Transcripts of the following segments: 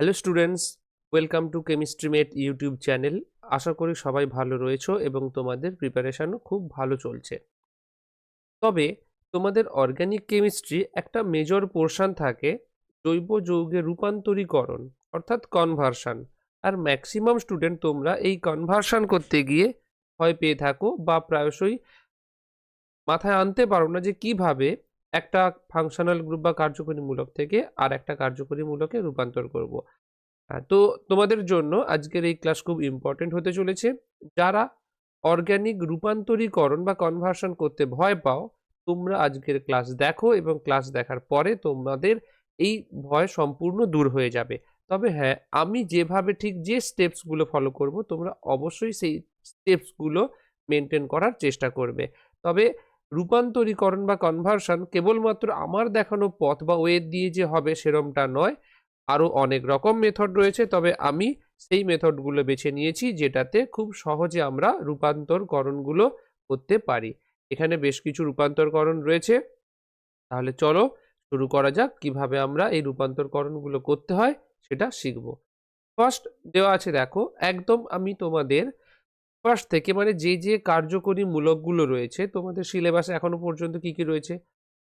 Hello students, welcome to chemistry mate YouTube channel. আশা করি সবাই ভালো রয়েছো এবং তোমাদের প্রিপারেশানও খুব ভালো চলছে। তবে তোমাদের অর্গানিক কেমিস্ট্রি একটা মেজর পোর্শন থাকে, জৈব যৌগে রূপান্তরীকরণ, অর্থাৎ কনভার্সান আর ম্যাক্সিমাম স্টুডেন্ট তোমরা এই কনভার্সান করতে গিয়ে ভয় পেয়ে থাকো বা প্রায়শই মাথায় আনতে পারো না যে কীভাবে একটা ফাংশনাল গ্রুপ বা কার্যকরীমূলক থেকে আর একটা কার্যকরীমূলকে রূপান্তর করব। হ্যাঁ, তো তোমাদের জন্য আজকের এই ক্লাস খুব ইম্পর্টেন্ট হতে চলেছে। যারা অর্গ্যানিক রূপান্তরীকরণ বা কনভার্সন করতে ভয় পাও তোমরা আজকের ক্লাস দেখো এবং ক্লাস দেখার পরে তোমাদের এই ভয় সম্পূর্ণ দূর হয়ে যাবে। তবে হ্যাঁ আমি যেভাবে ঠিক যে স্টেপসগুলো ফলো করব তোমরা অবশ্যই সেই স্টেপসগুলো মেনটেন করার চেষ্টা করবে। তবে রূপান্তরীকরণ বা কনভার্সন কেবলমাত্র আমার দেখানো পথ বা ওয়ে দিয়ে যে হবে সেরমটা নয়। আরও অনেক রকম মেথড রয়েছে, তবে আমি সেই মেথডগুলো বেছে নিয়েছি যেটাতে খুব সহজে আমরা রূপান্তরকরণগুলো করতে পারি। এখানে বেশ কিছু রূপান্তরকরণ রয়েছে। তাহলে চলো শুরু করা যাক, কীভাবে আমরা এই রূপান্তরকরণগুলো করতে হয় সেটা শিখব। ফার্স্ট দেওয়া আছে, দেখো, একদম আমি তোমাদের ফার্স্ট থেকে মানে যে যে কার্যকরী মূলকগুলো রয়েছে, তোমাদের সিলেবাসে এখনও পর্যন্ত কি কি রয়েছে?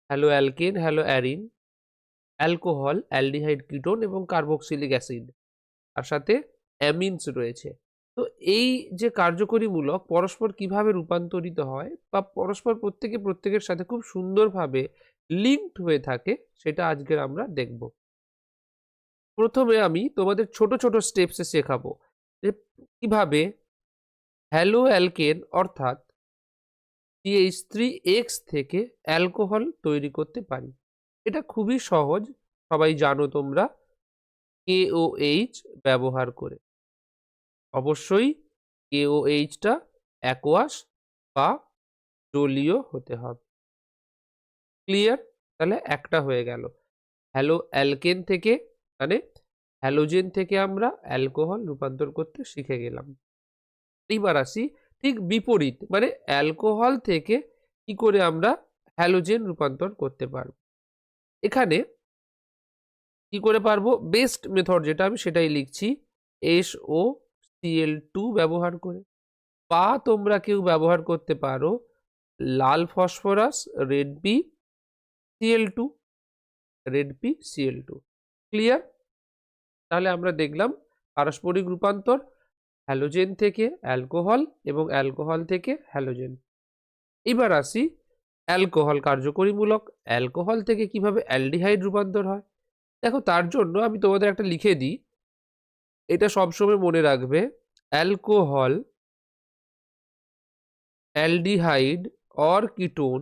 Haloalkane haloarene alcohol aldehyde ketone এবং কার্বক্সিলিক অ্যাসিড তার সাথে অ্যামিনস রয়েছে। তো এই যে কার্যকরী মূলক পরস্পর কীভাবে রূপান্তরিত হয় বা পরস্পর প্রত্যেকে প্রত্যেকের সাথে খুব সুন্দরভাবে লিঙ্কড হয়ে থাকে সেটা আজকের আমরা দেখব। প্রথমে আমি তোমাদের ছোট ছোট স্টেপসে শেখাবো যে কীভাবে হ্যালো অ্যালকেন অর্থাৎ সিএইচ থ্রি এক্স থেকে অ্যালকোহল তৈরি করতে পারি। এটা খুবই সহজ, সবাই জানো তোমরা কেওএইচ ব্যবহার করে। অবশ্যই কেওএইচটা অ্যাকোয়াস বা জলীয় হতে হবে। ক্লিয়ার তাহলে একটা হয়ে গেল। হ্যালো অ্যালকেন থেকে মানে হ্যালোজেন থেকে আমরা অ্যালকোহল রূপান্তর করতে শিখে গেলাম। এইবার আসি ঠিক বিপরীত মানে অ্যালকোহল থেকে কি করে আমরা হ্যালোজেন রূপান্তর করতে পারব? এখানে কি করে পারব? বেস্ট মেথড যেটা আমি সেটাই লিখছি এস ও সিএল টু ব্যবহার করে। বা তোমরা কেউ ব্যবহার করতে পারো লাল phosphorus, red P, CL two, red P, CL two. Clear? তাহলে আমরা দেখলাম পারস্পরিক রূপান্তর হ্যালোজেন থেকে অ্যালকোহল এবং অ্যালকোহল থেকে হ্যালোজেন। এবার আসি অ্যালকোহল কার্যকরীমূলক। অ্যালকোহল থেকে কীভাবে অ্যালডিহাইড রূপান্তর হয়? দেখো, তার জন্য আমি তোমাদের একটা লিখে দিই। এটা সবসময় মনে রাখবে, alcohol aldehyde or ketone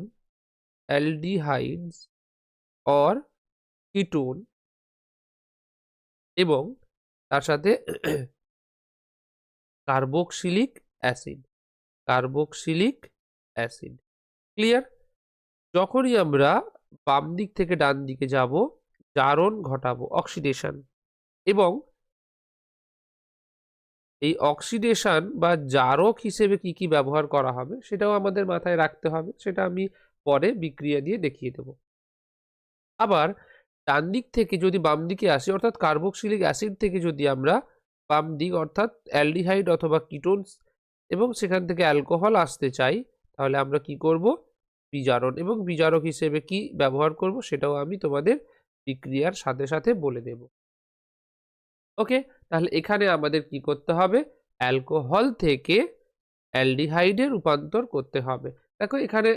aldehydes or ketone এবং তার সাথে carboxylic acid. Carboxylic acid. Clear? যখনই আমরা বাম দিক থেকে ডান দিকে যাব, জারণ ঘটাবো, অক্সিডেশন। এবং এই অক্সিডেশন বা জারক হিসেবে কি কি ব্যবহার করা হবে, সেটাও আমাদের মাথায় রাখতে হবে, সেটা আমি পরে বিক্রিয়া দিয়ে দেখিয়ে দেব। আবার ডান দিক থেকে যদি বাম দিকে আসি, অর্থাৎ কার্বক্সিলিক অ্যাসিড থেকে যদি আমরা বাম দিক অর্থাৎ অ্যালডিহাইড অথবা কিটোনস এবং সেখান থেকে অ্যালকোহল আসতে চাই, তাহলে আমরা কি করব? বিজারণ। এবং বিজারক হিসেবে কি ব্যবহার করব সেটাও আমি তোমাদের বিক্রিয়ার সাথে সাথে বলে দেব। ওকে, তাহলে এখানে আমাদের কি করতে হবে? অ্যালকোহল থেকে অ্যালডিহাইডে রূপান্তর করতে হবে। দেখো, এখানে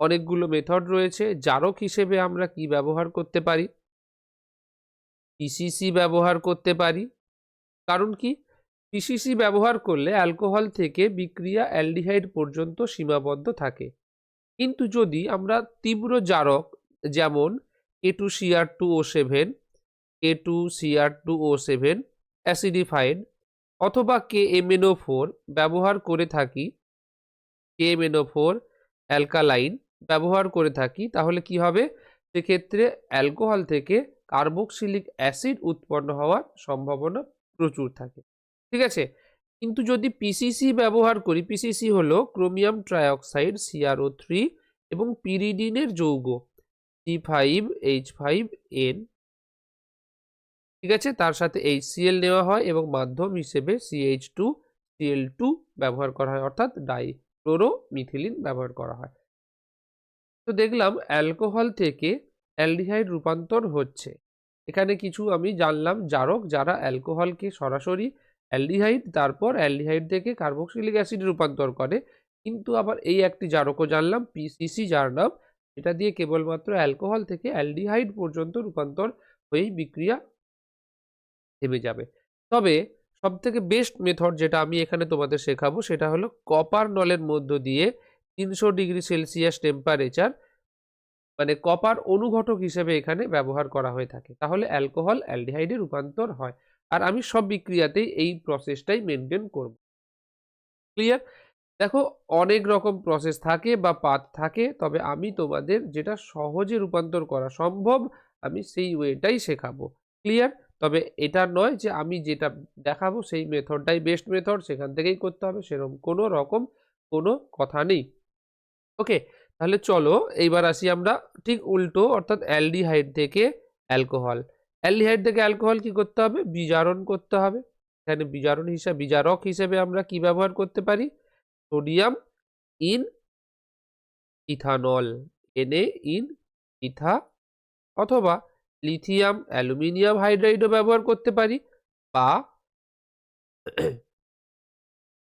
অনেকগুলো মেথড রয়েছে। জারক হিসেবে আমরা কি ব্যবহার করতে পারি? পিসিসি ব্যবহার করতে পারি। কারণ কি? পিসিসি ব্যবহার করলে অ্যালকোহল থেকে বিক্রিয়া অ্যালডিহাইড পর্যন্ত সীমাবদ্ধ থাকে। কিন্তু যদি আমরা তীব্র জারক যেমন K two CR two O seven K two CR two O seven acidified অথবা কে এমএনও ফোর ব্যবহার করে থাকি কে এমএনও ফোর অ্যালকালাইন ব্যবহার করে থাকি, তাহলে কি হবে? সেক্ষেত্রে অ্যালকোহল থেকে কার্বক্সিলিক অ্যাসিড উৎপন্ন হওয়ার সম্ভাবনা প্রচুর থাকে। ঠিক আছে? কিন্তু যদি পিসিসি ব্যবহার করি পিসিসি হলো ক্রোমিয়াম ট্রাইঅক্সাইড সিআরও থ্রি এবং পিরিডিনের যৌগ C five H five N ঠিক আছে? তার সাথে এইচসিএল নেওয়া হয় এবং মাধ্যম হিসেবে সিএইচ টু সিএল টু ব্যবহার করা হয়। অর্থাৎ ডাই ক্লোরোমিথিলিন ব্যবহার করা হয়। তো দেখলাম অ্যালকোহল থেকে অ্যালডিহাইড রূপান্তর হচ্ছে। এখানে কিছু আমি জানলাম, জারক যারা অ্যালকোহলকে সরাসরি অ্যালডিহাইড, তারপর অ্যালডিহাইড থেকে কার্বক্সিলিক অ্যাসিড রূপান্তর করে। কিন্তু আবার এই একটি জারকও জানলাম পিসিসি যার নাম এটা দিয়ে কেবলমাত্র অ্যালকোহল থেকে অ্যালডিহাইড পর্যন্ত রূপান্তর হয়েই বিক্রিয়া থেমে যাবে। তবে সবথেকে বেস্ট মেথড যেটা আমি এখানে তোমাদের শেখাবো, সেটা হলো কপার নলের মধ্য দিয়ে তিনশো ডিগ্রি সেলসিয়াস টেম্পারেচার মানে কপার অনুঘটক হিসেবে এখানে ব্যবহার করা হয়ে থাকে। তাহলে অ্যালকোহল অ্যালডিহাইডে রূপান্তর হয়। আর আমি সব বিক্রিয়াতেই এই প্রসেসটাই মেনটেন করব। ক্লিয়ার দেখো, অনেক রকম প্রসেস থাকে বা পাত থাকে, তবে আমি তোমাদের যেটা সহজে রূপান্তর করা সম্ভব, আমি সেই ওয়েটাই শেখাবো। ক্লিয়ার তবে এটা নয় যে আমি যেটা দেখাবো সেই মেথডটাই বেস্ট মেথড সেখান থেকেই করতে হবে সেরকম কোনো রকম কোনো কথা নেই। ওকে তাহলে চলো এইবার আসি আমরা ঠিক উল্টো অর্থাৎ অ্যালডিহাইড থেকে অ্যালকোহল। অ্যালডিহাইড থেকে অ্যালকোহল কি করতে হবে? বিজারণ করতে হবে। এখানে বিজারণ হিসাবে, বিজারক হিসেবে আমরা কি ব্যবহার করতে পারি? Sodium in ethanol NA in ইথা অথবা লিথিয়াম অ্যালুমিনিয়াম হাইড্রাইডও ব্যবহার করতে পারি বা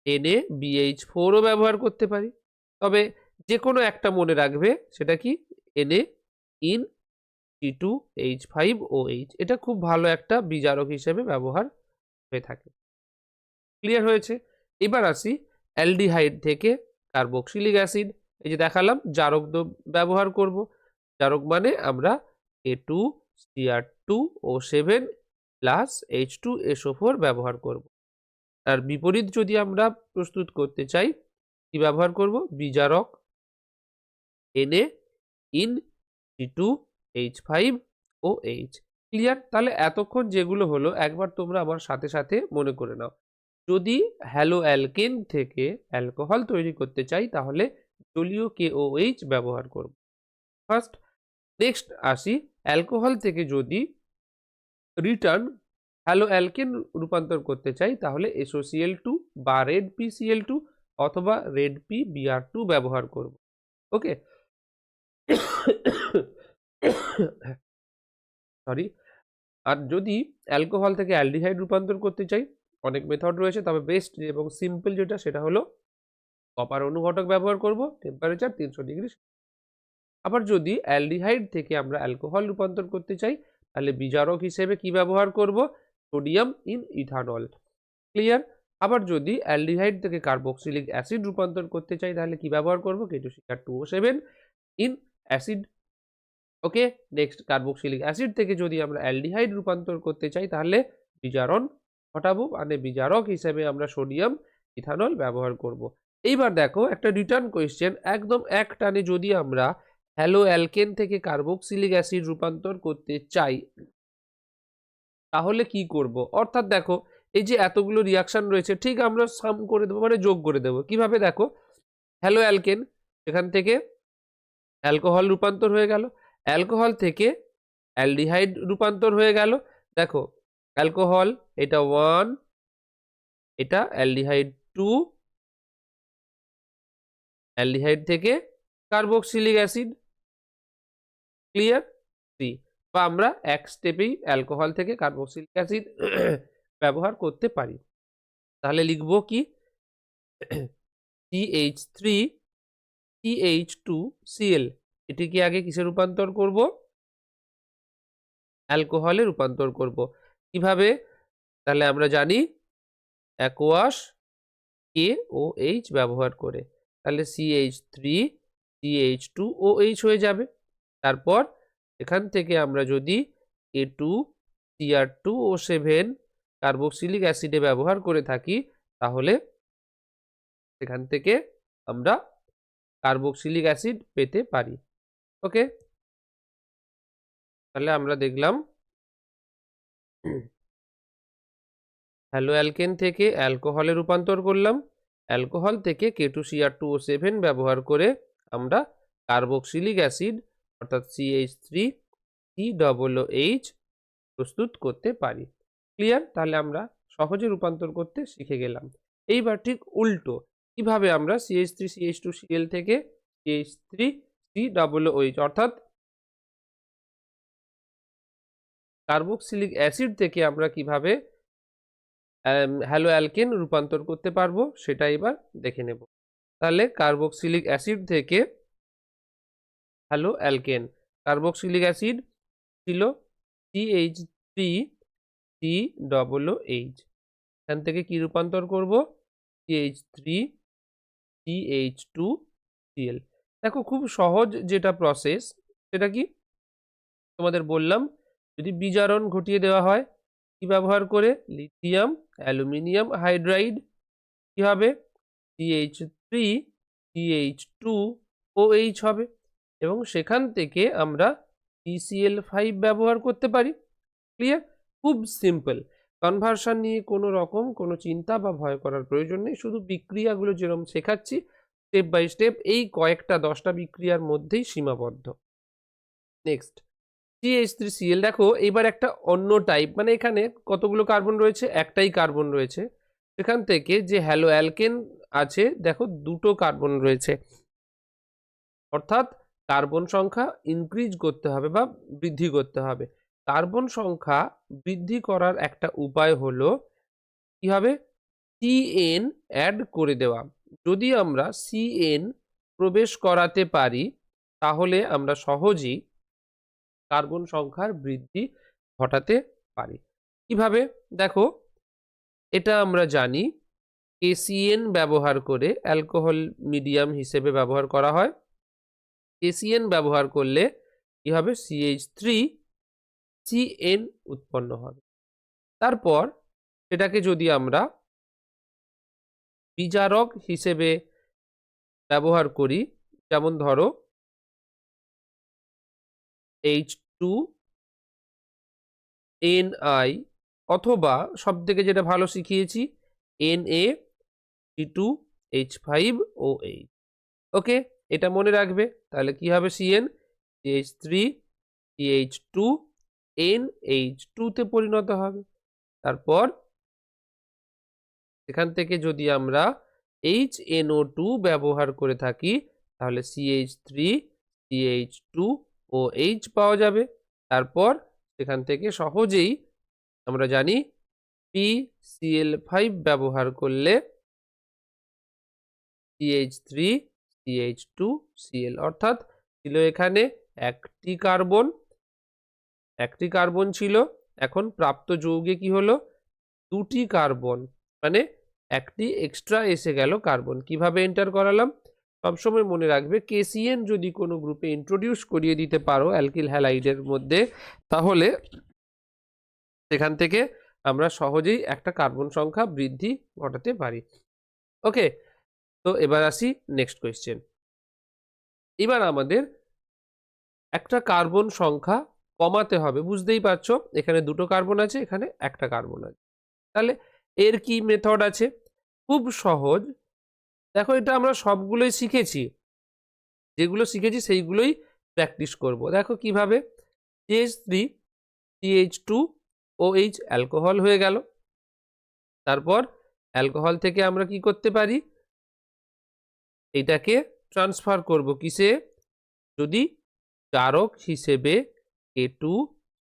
এনে বিএইচ ফোরও ব্যবহার করতে পারি। তবে যে কোনো একটা মনে রাখবে, সেটা কি? NA in T two H five O H এটা খুব ভালো একটা বিজারক হিসেবে ব্যবহার হয়ে থাকে। ক্লিয়ার হয়েছে? এবার আসি অ্যালডিহাইড থেকে কার্বক্সিলিক অ্যাসিড। এই যে দেখালাম, জারক ব্যবহার করব। জারক মানে আমরা A two CR two O seven plus H two SO four ব্যবহার করব। আর বিপরীত যদি আমরা প্রস্তুত করতে চাই, কি ব্যবহার করব? বিজারক NA in T two H five O H clear তাহলে এতক্ষণ যেগুলো হলো, একবার তোমরা আমার সাথে সাথে মনে করে নাও। যদি হ্যালো অ্যালকেন থেকে অ্যালকোহল তৈরি করতে চাই, তাহলে জলীয় কেওএইচ ব্যবহার করব। ফার্স্ট নেক্সট আসি। অ্যালকোহল থেকে যদি রিটার্ন হ্যালো অ্যালকেন রূপান্তর করতে চাই, তাহলে এসোসিএল টু বা রেড পিসিএল টু অথবা রেড পি বিআর টু ব্যবহার করব। ওকে সরি আর যদি অ্যালকোহল থেকে অ্যালডিহাইড রূপান্তর করতে চাই, অনেক মেথড রয়েছে, তবে বেস্ট এবং সিম্পল যেটা, সেটা হলো কপার অনুঘটক ব্যবহার করব টেম্পারেচার তিনশো ডিগ্রি আবার যদি অ্যালডিহাইড থেকে আমরা অ্যালকোহল রূপান্তর করতে চাই, তাহলে বিজারক হিসেবে কি ব্যবহার করব? সোডিয়াম ইন ইথানল ক্লিয়ার আবার যদি অ্যালডিহাইড থেকে কার্বক্সিলিক অ্যাসিড রূপান্তর করতে চাই, তাহলে কি ব্যবহার করব? K two seeker two O seven in acid. Okay, next carboxylic acid থেকে যদি আমরা অ্যালডিহাইড রূপান্তর করতে চাই, তাহলে বিজারণ ঘটাবো মানে বিজারক হিসেবে আমরা সোডিয়াম, ইথানল ব্যবহার করব। এইবার দেখো একটা রিটার্ন কোয়েশ্চেন, একদম এক টানে যদি আমরা হ্যালো অ্যালকেন থেকে কার্বক্সিলিক অ্যাসিড রূপান্তর করতে চাই, তাহলে কি করব? অর্থাৎ দেখো, এই যে এতগুলো রিয়াকশন রয়েছে, ঠিক আমরা সাম করে দেবো মানে যোগ করে দেবো। কীভাবে দেখো? হ্যালো অ্যালকেন এখান থেকে অ্যালকোহল রূপান্তর হয়ে গেল। অ্যালকোহল থেকে অ্যালডিহাইড রূপান্তর হয়ে গেল। দেখো, অ্যালকোহল, এটা ওয়ান এটা অ্যালডিহাইড টু অ্যালডিহাইড থেকে কার্বক্সিলিক অ্যাসিড ক্লিয়ার থ্রি বা আমরা এক স্টেপেই অ্যালকোহল থেকে কার্বক্সিলিক অ্যাসিড ব্যবহার করতে পারি। তাহলে লিখব কি? CH three CH two CL এটিকে আগে কিসে রূপান্তর করব? অ্যালকোহলে রূপান্তর করব। কীভাবে? তাহলে আমরা জানি অ্যাকোয়াস কে ও এইচ ব্যবহার করে। তাহলে CH three CH two O H হয়ে যাবে। তারপর এখান থেকে আমরা যদি A two CR two O seven carboxylic অ্যাসিডে ব্যবহার করে থাকি, তাহলে সেখান থেকে আমরা কার্বক্সিলিক অ্যাসিড পেতে পারি। ওকে? তাহলে আমরা দেখলাম হ্যালো, অ্যালকেন থেকে অ্যালকোহলে রূপান্তর করলাম। অ্যালকোহল থেকে K two CR two O seven ব্যবহার করে আমরা কার্বক্সিলিক অ্যাসিড, অর্থাৎ CH three C double H প্রস্তুত করতে পারি। ক্লিয়ার? তাহলে আমরা সহজে রূপান্তর করতে শিখে গেলাম। এইবার ঠিক উল্টো কীভাবে আমরা CH three CH two Cl থেকে CH three C double OH অর্থাৎ কার্বক্সিলিক অ্যাসিড থেকে আমরা কীভাবে হ্যালো অ্যালকেন রূপান্তর করতে পারব সেটা এবার দেখে নেব। তাহলে কার্বক্সিলিক অ্যাসিড থেকে হ্যালো অ্যালকেন কার্বক্সিলিক অ্যাসিড ছিল CH three C double H এখান থেকে কি রূপান্তর করব? CH three CH two CL দেখো খুব সহজ যেটা প্রসেস সেটা কি? তোমাদের বললাম, যদি বিজারণ ঘটিয়ে দেওয়া হয়, কি ব্যবহার করে? লিথিয়াম, অ্যালুমিনিয়াম, হাইড্রাইড, কি হবে? CH three CH two O H হবে। এবং সেখান থেকে আমরা পিসিএল ফাইভ ব্যবহার করতে পারি। ক্লিয়ার খুব সিম্পল কনভার্সন নিয়ে কোনো রকম কোনো চিন্তা বা ভয় করার প্রয়োজন নেই। শুধু বিক্রিয়াগুলো যেরকম শেখাচ্ছি স্টেপ বাই স্টেপ এই কয়েকটা দশটা বিক্রিয়ার মধ্যেই সীমাবদ্ধ। নেক্সট সিএইচ থ্রি সিএল দেখো, এবার একটা অন্য টাইপ মানে এখানে কতগুলো কার্বন রয়েছে? একটাই কার্বন রয়েছে। সেখান থেকে যে হ্যালো অ্যালকেন আছে, দেখো দুটো কার্বন রয়েছে। অর্থাৎ কার্বন সংখ্যা ইনক্রিজ করতে হবে বা বৃদ্ধি করতে হবে। কার্বন সংখ্যা বৃদ্ধি করার একটা উপায় হলো কি হবে? সিএন অ্যাড করে দেওয়া। যদি আমরা সিএন প্রবেশ করাতে পারি, তাহলে আমরা সহজেই কার্বন সংখ্যার বৃদ্ধি ঘটাতে পারি। কীভাবে? দেখো, এটা আমরা জানি কেসিএন ব্যবহার করে অ্যালকোহল মিডিয়াম হিসেবে ব্যবহার করা হয়। কেসিএন ব্যবহার করলে কি হবে? সিএইচ থ্রি সিএন উৎপন্ন হবে। তারপর সেটাকে যদি আমরা বিজারক হিসেবে ব্যবহার করি, যেমন ধরো এইচ টু এন আই অথবা সব থেকে যেটা ভালো শিখিয়েছি N A C two H five O H okay এটা মনে রাখবে। তাহলে কি হবে CN CH three CH two N H টুতে পরিণত হবে। তারপর এখান থেকে যদি আমরা এইচ এনও টু ব্যবহার করে থাকি, তাহলে CH three CH two O H পাওয়া যাবে। তারপর সেখান থেকে সহজেই আমরা জানি পি সিএল ফাইভ ব্যবহার করলে CH three CH two CL অর্থাৎ ছিল এখানে একটি কার্বন। একটি কার্বন ছিল, এখন প্রাপ্ত যৌগে কি হলো? দুটি কার্বন মানে একটি এক্সট্রা এসে গেল কার্বন। কীভাবে এন্টার করালাম? সবসময় মনে রাখবে কেসিএন যদি কোনো গ্রুপে ইন্ট্রোডিউস করিয়ে দিতে পারো অ্যালকিল হ্যালাইডের মধ্যে, তাহলে সেখান থেকে আমরা সহজেই একটা কার্বন সংখ্যা বৃদ্ধি ঘটাতে পারি। ওকে তো এবার আসি নেক্সট কোয়েশ্চেন এবার আমাদের একটা কার্বন সংখ্যা কমাতে হবে। বুঝতেই পারছ, এখানে দুটো কার্বন আছে, এখানে একটা কার্বন আছে। তাহলে এর কি মেথড আছে? খুব সহজ। দেখো, এটা আমরা সবগুলোই শিখেছি। যেগুলো শিখেছি সেইগুলোই প্র্যাকটিস করব। দেখো কীভাবে? CH three CH two O H alcohol হয়ে গেল। তারপর অ্যালকোহল থেকে আমরা কি করতে পারি? এটাকে ট্রান্সফার করব কিসে? যদি চারক হিসেবে A two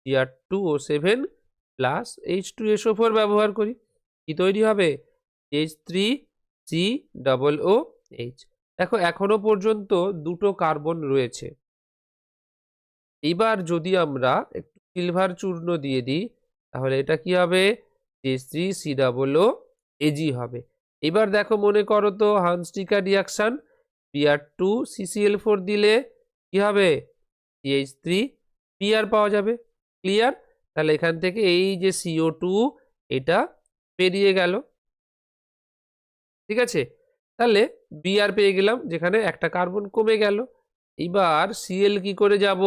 CR two O seven plus H two SO four ব্যবহার করি। কি তৈরি হবে? H three C double O H দেখো, এখনও পর্যন্ত দুটো কার্বন রয়েছে। এইবার যদি আমরা একটু সিলভার চূর্ণ দিয়ে দিই, তাহলে এটা কি হবে? H three C double O AG হবে। এবার দেখো, মনে করো তো Hunsdiecker reaction PR two CCL four দিলে কি হবে? সিএইচ থ্রি পিআর পাওয়া যাবে। ক্লিয়ার তাহলে এখান থেকে এই যে সিও টু এটা পেরিয়ে গেল। ঠিক আছে? তাহলে বিআর পেয়ে গেলাম, যেখানে একটা কার্বন কমে গেল। এইবার সিএল কি করে যাব?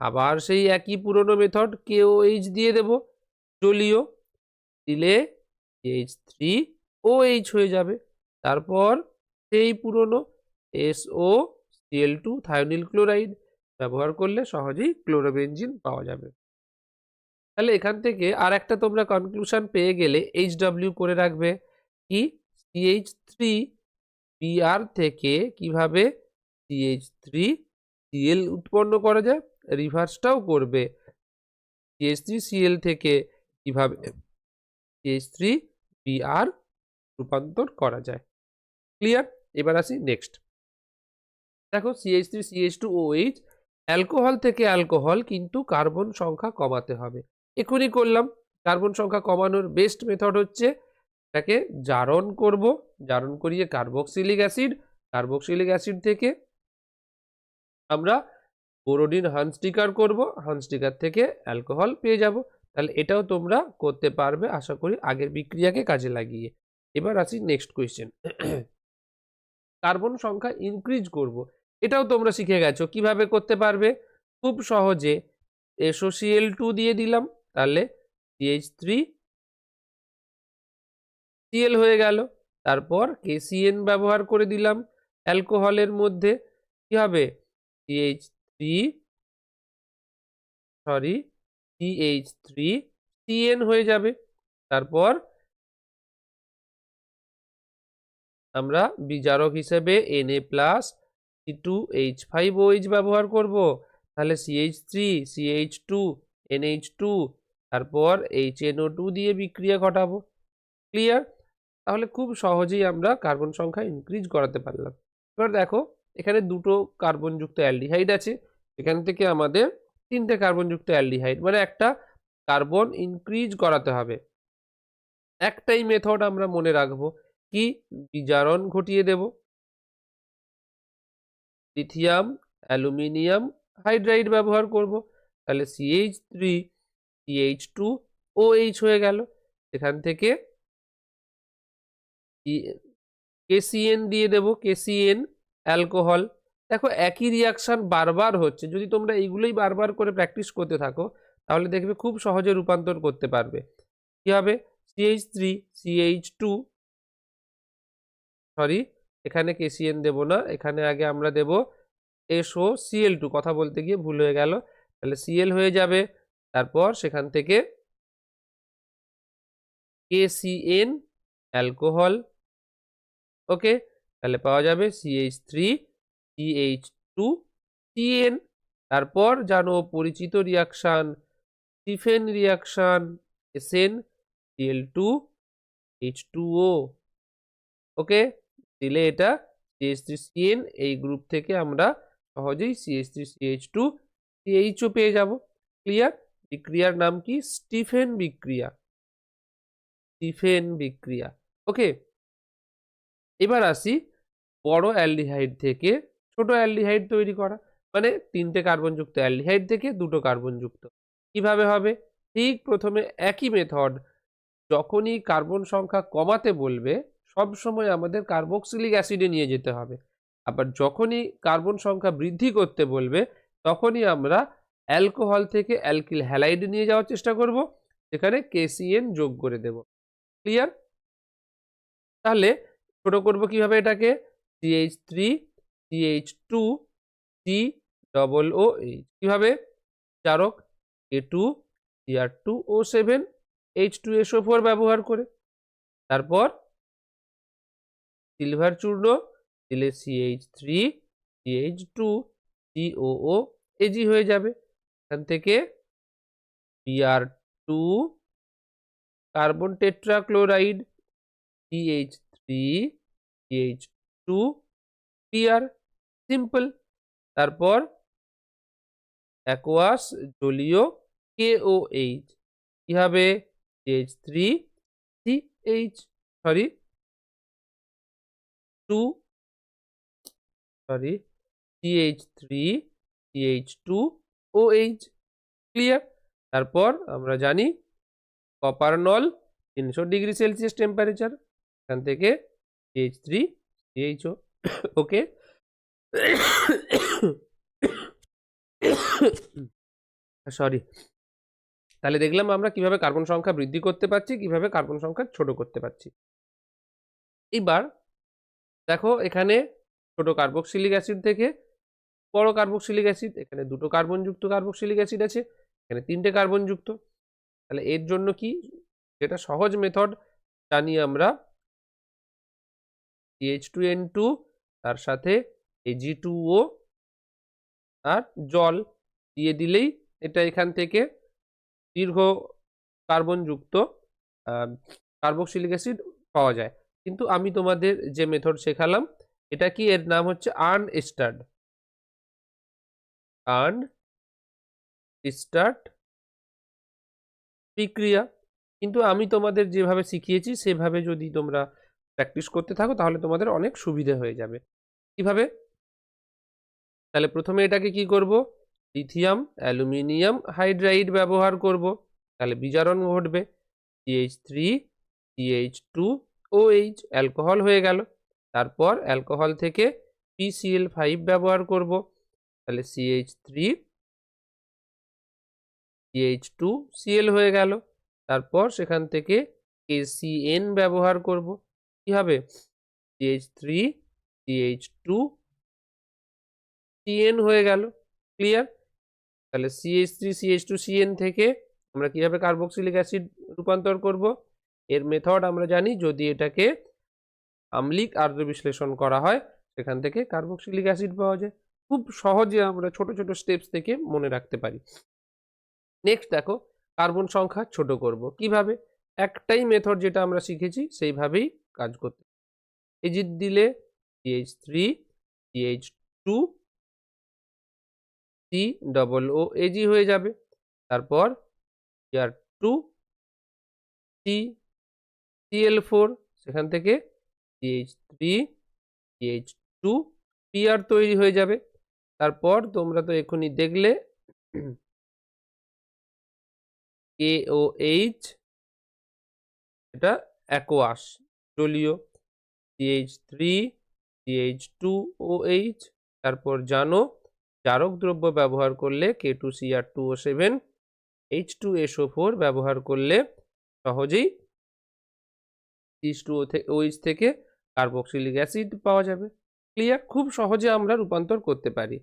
আবার সেই একই পুরনো মেথড কেও এইচ দিয়ে দেব। জলীয়। দিলে এইচ থ্রি ও এইচ হয়ে যাবে। তারপর সেই পুরনো SO CL two thionyl chloride ব্যবহার করলে সহজেই ক্লোরোবেনজিন পাওয়া যাবে। তাহলে এখান থেকে আর একটা তোমরা কনক্লুশন পেয়ে গেলে এইচ ডাব্লিউ করে রাখবে কি? সিএইচ থ্রি বিআর থেকে কীভাবে সিএইচ থ্রি সিএল উৎপন্ন করা যায়? রিভার্সটাও করবে। সিএইচ থ্রি সিএল থেকে কীভাবে সিএইচ থ্রি বিআর রূপান্তর করা যায়? ক্লিয়ার এবার আসি নেক্সট দেখো CH three CH two OH alcohol থেকে অ্যালকোহল কিন্তু কার্বন সংখ্যা কমাতে হবে। এখনই করলাম। কার্বন সংখ্যা কমানোর বেস্ট মেথড হচ্ছে এটাকে জারণ করব। জারণ করিয়ে কার্বক্সিলিক অ্যাসিড কার্বক্সিলিক অ্যাসিড থেকে আমরা বোরোডিন হানস্টিকার করব। হানস্টিকার থেকে অ্যালকোহল পেয়ে যাব। তাহলে এটাও তোমরা করতে পারবে আশা করি আগের বিক্রিয়াকে কাজে লাগিয়ে। এবার আসি নেক্সট কোয়েশ্চেন কার্বন সংখ্যা ইনক্রিজ করব। এটাও তোমরা শিখে গেছো। কীভাবে করতে পারবে? খুব সহজে। এসোসিএল টু দিয়ে দিলাম, তাহলে সিএইচ থ্রি সিএল হয়ে গেল। তারপর কেসিএন ব্যবহার করে দিলাম অ্যালকোহলের মধ্যে। কি হবে? CH three sorry CH three CN হয়ে যাবে। তারপর আমরা বিজারক হিসেবে NA plus C two H five OH ব্যবহার করব। তাহলে CH three CH two NH two তারপর এইচ এনও টু দিয়ে বিক্রিয়া ঘটাবো। ক্লিয়ার তাহলে খুব সহজেই আমরা কার্বন সংখ্যা ইনক্রিজ করাতে পারলাম। এবার দেখো, এখানে দুটো কার্বনযুক্ত অ্যালডিহাইড আছে। এখান থেকে আমাদের তিনটে কার্বনযুক্ত অ্যালডিহাইড মানে একটা কার্বন ইনক্রিজ করাতে হবে। একটাই মেথড আমরা মনে রাখব, কি? বিজারণ ঘটিয়ে দেব। লিথিয়াম, অ্যালুমিনিয়াম, হাইড্রাইড ব্যবহার করব। তাহলে CH three CH two O H হয়ে গেল। এখান থেকে কেসিএন দিয়ে দেব। KCN alcohol. দেখো একই রিয়াকশান বারবার হচ্ছে। যদি তোমরা এইগুলোই বারবার করে প্র্যাকটিস করতে থাকো, তাহলে দেখবে খুব সহজে রূপান্তর করতে পারবে। কী হবে? CH three CH two sorry এখানে কেসিএন দেব না, এখানে আগে আমরা দেব এসও সিএল টু কথা বলতে গিয়ে ভুল হয়ে গেল। তাহলে সিএল হয়ে যাবে, তারপর সেখান থেকে কেসিএন অ্যালকোহল ওকে তাহলে পাওয়া যাবে CH three CH two CN তারপর জানো পরিচিত reaction Stephen reaction SN CL two H two O okay দিলে এটা সিএইচ থ্রি সিএন এই গ্রুপ থেকে আমরা সহজেই CH three CH two CHO পেয়ে যাব। ক্লিয়ার বিক্রিয়ার নাম কি? স্টিফেন বিক্রিয়া। স্টিফেন বিক্রিয়া। ওকে। এবার আসি বড় অ্যালডিহাইড থেকে ছোট অ্যালডিহাইড তৈরি করা। মানে তিনটে কার্বনযুক্ত অ্যালডিহাইড থেকে দুটো কার্বনযুক্ত। কীভাবে হবে? ঠিক প্রথমে একই মেথড যখনই কার্বন সংখ্যা কমাতে বলবে সব সময় আমাদের কার্বক্সিলিক অ্যাসিডে নিয়ে যেতে হবে। আবার যখনই কার্বন সংখ্যা বৃদ্ধি করতে বলবে, তখনই আমরা অ্যালকোহল থেকে অ্যালকিল হ্যালাইড নিয়ে যাওয়ার চেষ্টা করব সেখানে কেসিএন যোগ করে দেব। ক্লিয়ার তাহলে ছোট করব কীভাবে এটাকে? CH three CH two C double O H কীভাবে? Charak A two CR two O seven H two SO four ব্যবহার করে। তারপর সিলভার চূর্ণ দিলে CH three CH two COO AG হয়ে যাবে। এখান থেকে BR two carbon tetrachloride CH three CH two PR simple তারপর অ্যাকোয়াস জলীয় কেওএইচ কী হবে? CH three CH sorry two sorry CH three CH two O H clear তারপর আমরা জানি কপার নল তিনশো ডিগ্রি সেলসিয়াস টেম্পারেচার এখান থেকে CH three O okay sorry তাহলে দেখলাম আমরা কীভাবে কার্বন সংখ্যা বৃদ্ধি করতে পারছি, কীভাবে কার্বন সংখ্যা ছোট করতে পারছি। এবার দেখো এখানে ছোট কার্বক্সিলিক অ্যাসিড থেকে বড় কার্বক্সিলিক অ্যাসিড এখানে দুটো কার্বনযুক্ত কার্বক্সিলিক অ্যাসিড আছে, এখানে তিনটে কার্বনযুক্ত তাহলে এর জন্য কি? যেটা সহজ মেথড জানি আমরা সিএইচ টু এন টু তার সাথে এজি টু ও আর জল দিয়ে দিলেই এটা এখান থেকে দীর্ঘ কার্বনযুক্ত কার্বক্সিলিক অ্যাসিড পাওয়া যায়। কিন্তু আমি তোমাদের যে মেথড শেখালাম, এটা কি? এর নাম হচ্ছে আর্ন স্টার্ট আর্ন স্টার্ট বিক্রিয়া। কিন্তু আমি তোমাদের যেভাবে শিখিয়েছি, সেভাবে যদি তোমরা প্র্যাকটিস করতে থাকো, তাহলে তোমাদের অনেক সুবিধে হয়ে যাবে। কীভাবে? তাহলে প্রথমে এটাকে কি করব? লিথিয়াম অ্যালুমিনিয়াম হাইড্রাইড ব্যবহার করব। তাহলে বিজারণ ঘটবে। CH three CH two O H alcohol হয়ে গেল। তারপর অ্যালকোহল থেকে পিসিএল ফাইভ ব্যবহার করব। তাহলে CH three CH two CL হয়ে গেল। তারপর সেখান থেকে কেসিএন ব্যবহার করব। কি হবে? CH three CH two CN হয়ে গেল। ক্লিয়ার তাহলে CH three CH two CN থেকে আমরা কীভাবে কার্বক্সিলিক অ্যাসিড রূপান্তর করব? এর মেথড আমরা জানি যদি এটাকে আম্লিক আর্দ্র বিশ্লেষণ করা হয়, সেখান থেকে কার্বক্সিলিক অ্যাসিড পাওয়া যায়। খুব সহজে আমরা ছোট ছোট স্টেপস থেকে মনে রাখতে পারি। নেক্সট দেখো কার্বন সংখ্যা ছোট করব। কীভাবে? একটাই মেথড যেটা আমরা শিখেছি, সেইভাবেই কাজ করতে এজিট দিলে CH three CH two C double O AG হয়ে যাবে। তারপর ইয়ার টু সি সিএল ফোর সেখান থেকে CH three CH two Br তৈরি হয়ে যাবে। তারপর তোমরা তো এখনই দেখলে কে ও এইচ এটা অ্যাকোয়াস জলীয়। CH three CH two O H তারপর জানো, জারক দ্রব্য ব্যবহার করলে K two C R two O seven H two SO four ব্যবহার করলে সহজেই সিস টু ওইচ থেকে কার্বক্সিলিক অ্যাসিড পাওয়া যাবে। ক্লিয়ার? খুব সহজে আমরা রূপান্তর করতে পারি।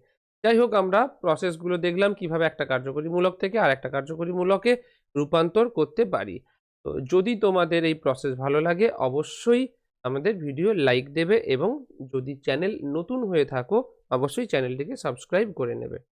যাই হোক, আমরা প্রসেসগুলো দেখলাম কীভাবে একটা কার্যকরী মূলক থেকে আর একটা কার্যকরী মূলকে রূপান্তর করতে পারি। তো যদি তোমাদের এই প্রসেস ভালো লাগে, অবশ্যই আমাদের ভিডিও লাইক দেবে এবং যদি চ্যানেল নতুন হয়ে থাকো, অবশ্যই চ্যানেলটিকে সাবস্ক্রাইব করে নেবে।